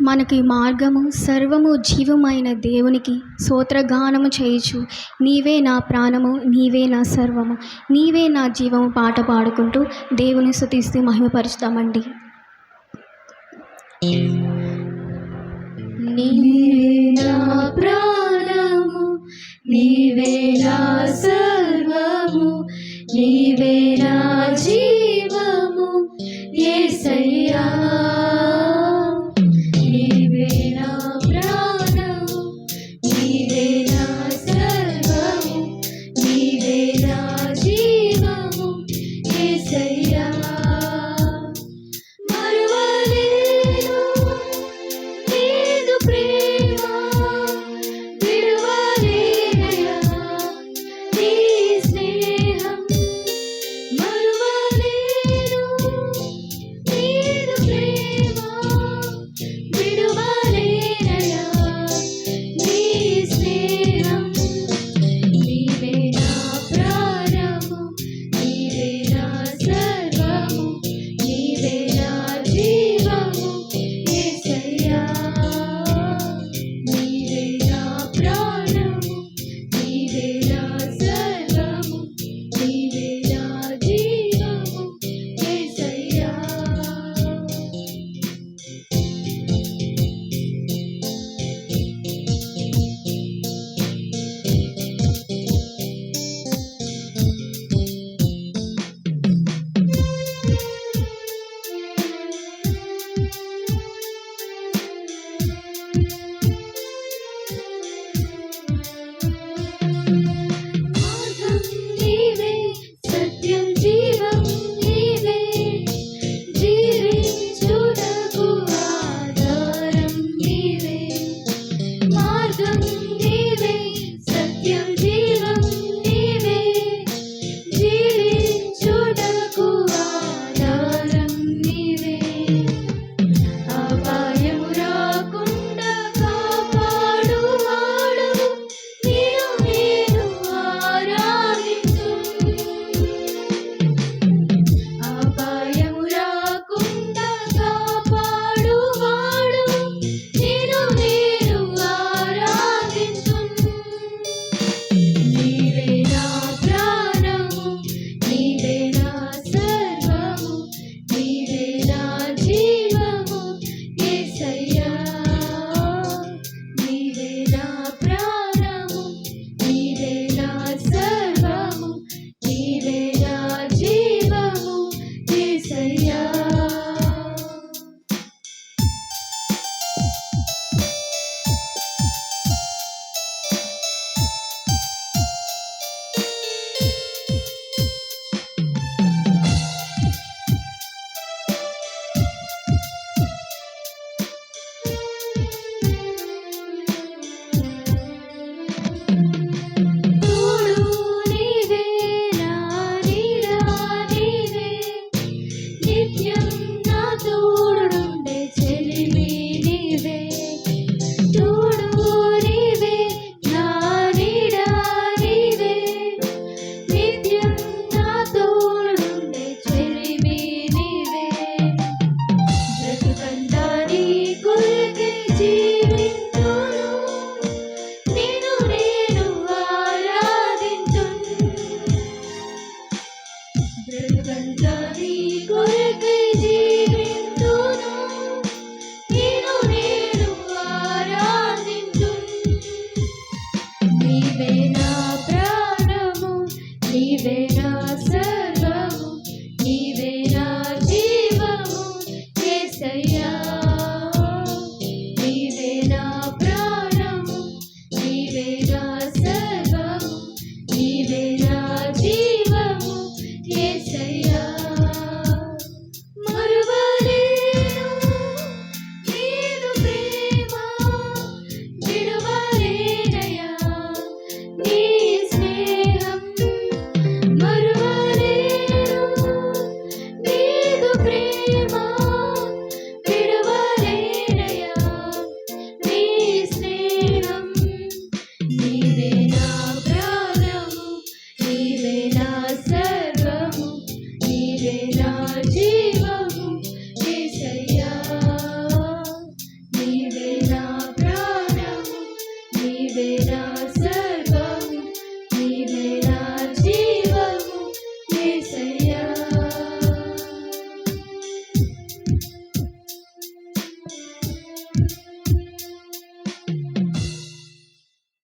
మనకి మార్గము సర్వము జీవమైన దేవునికి స్తోత్రగానము చేయుచు. నీవే నా ప్రాణము నీవే నా సర్వము నీవే నా జీవము పాట పాడుకుంటూ దేవుని స్థుతిస్తూ మహిమపరుస్తామండి నీవే నా ప్రాణము నీవే నా సర్వము నీవే నా జీవము యేసయ్యా say